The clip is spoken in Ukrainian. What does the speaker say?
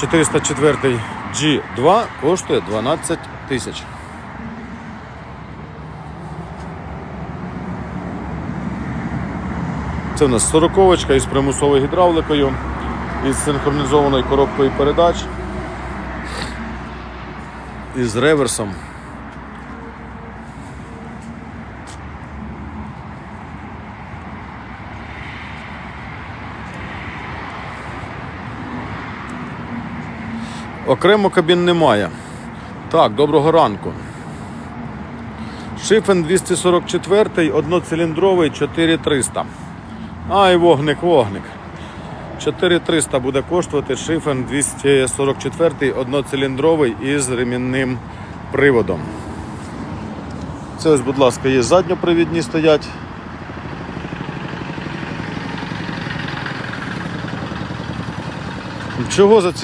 404 G2 коштує 12 тисяч. Це в нас сороковочка із примусовою гідравликою, із синхронізованою коробкою передач, із реверсом. Окремо кабін немає. Так, доброго ранку. Шифен 244, одноциліндровий 4300. Ай, вогник, вогник. 4300 буде коштувати шифен 244 одноциліндровий із ремінним приводом. Це ось, будь ласка, є задньопривідні стоять. Чого за ці